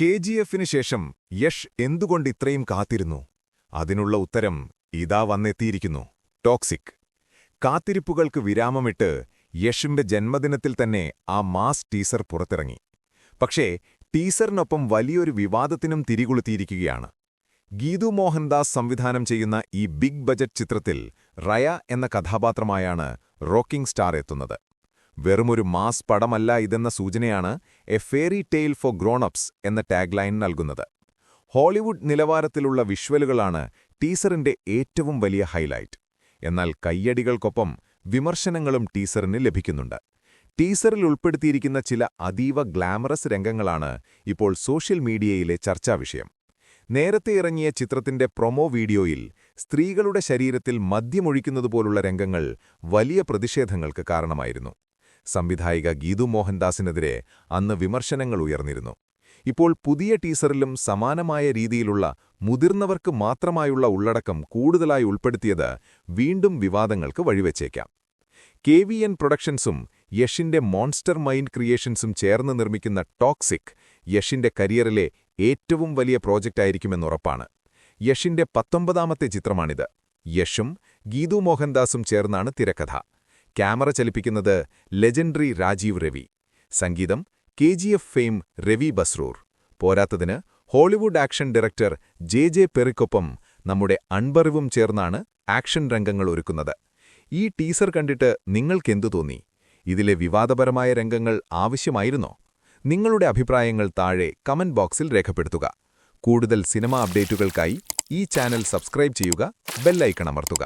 K G എഫിന് ശേഷം യഷ് എന്തുകൊണ്ട് ഇത്രയും കാത്തിരുന്നു? അതിനുള്ള ഉത്തരം ഇതാ വന്നെത്തിയിരിക്കുന്നു. ടോക്സിക്. കാത്തിരിപ്പുകൾക്ക് വിരാമമിട്ട് യഷിന്റെ ജന്മദിനത്തിൽ തന്നെ ആ മാസ് ടീസർ പുറത്തിറങ്ങി. പക്ഷേ ടീസറിനൊപ്പം വലിയൊരു വിവാദത്തിനും തിരികൊളുത്തിയിരിക്കുകയാണ്. ഗീതു മോഹൻദാസ് സംവിധാനം ചെയ്യുന്ന ഈ ബിഗ് ബജറ്റ് ചിത്രത്തിൽ റയ എന്ന കഥാപാത്രമായാണ് റോക്കിംഗ് സ്റ്റാർ എത്തുന്നത്. വെറുമൊരു മാസ് പടമല്ല ഇതെന്ന സൂചനയാണ് a fairy tale for grownups എന്ന ടാഗ് ലൈൻ നൽകുന്നത്. ഹോളിവുഡ് നിലവാരത്തിലുള്ള വിഷ്വലുകളാണ് ടീസറിന്റെ ഏറ്റവും വലിയ ഹൈലൈറ്റ്. എന്നാൽ കയ്യടികൾക്കൊപ്പം വിമർശനങ്ങളും ടീസറിന് ലഭിക്കുന്നുണ്ട്. ടീസറിൽ ഉൾപ്പെടുത്തിയിരിക്കുന്ന ചില അതീവ ഗ്ലാമറസ് രംഗങ്ങളാണ് ഇപ്പോൾ സോഷ്യൽ മീഡിയയിലെ ചർച്ചാവിഷയം നേരത്തെ ഇറങ്ങിയ ചിത്രത്തിന്റെ പ്രൊമോ വീഡിയോയിൽ സ്ത്രീകളുടെ ശരീരത്തിൽ മദ്യമൊഴിക്കുന്നതുപോലുള്ള രംഗങ്ങൾ വലിയ പ്രതിഷേധങ്ങൾക്ക് കാരണമായിരുന്നു. സംവിധായിക ഗീതു മോഹൻദാസിനെതിരെ അന്ന് വിമർശനങ്ങൾ ഉയർന്നിരുന്നു. ഇപ്പോൾ പുതിയ ടീസറിലും സമാനമായ രീതിയിലുള്ള മുതിർന്നവർക്ക് മാത്രമായുള്ള ഉള്ളടക്കം കൂടുതലായി ഉൾപ്പെടുത്തിയത് വീണ്ടും വിവാദങ്ങൾക്ക് വഴിവെച്ചേക്കാം. കെ വി എൻ പ്രൊഡക്ഷൻസും യഷിന്റെ മോൺസ്റ്റർ മൈൻഡ് ക്രിയേഷൻസും ചേർന്ന് നിർമ്മിക്കുന്ന ടോക്സിക് യഷിന്റെ കരിയറിലെ ഏറ്റവും വലിയ പ്രോജക്റ്റായിരിക്കുമെന്നുറപ്പാണ്. യഷിന്റെ പത്തൊമ്പതാമത്തെ ചിത്രമാണിത്. യഷും ഗീതു മോഹൻദാസും ചേർന്നാണ് തിരക്കഥ. ക്യാമറ ചലിപ്പിക്കുന്നത് ലെജൻഡറി രാജീവ് രവി. സംഗീതം K G F fame Ravi Basrur. പോരാത്തതിന് Hollywood action director J J പെറിക്കൊപ്പം നമ്മുടെ അൺബറിവും ചേർന്നാണ് ആക്ഷൻ രംഗങ്ങൾ ഒരുക്കുന്നത്. ഈ ടീസർ കണ്ടിട്ട് നിങ്ങൾക്കെന്തു തോന്നി? ഇതിലെ വിവാദപരമായ രംഗങ്ങൾ ആവശ്യമായിരുന്നോ? നിങ്ങളുടെ അഭിപ്രായങ്ങൾ താഴെ കമന്റ് ബോക്സിൽ രേഖപ്പെടുത്തുക. കൂടുതൽ സിനിമ അപ്ഡേറ്റുകൾക്കായി ഈ ചാനൽ സബ്സ്ക്രൈബ് ചെയ്യുക ബെല്ലൈക്കൺ അമർത്തുക.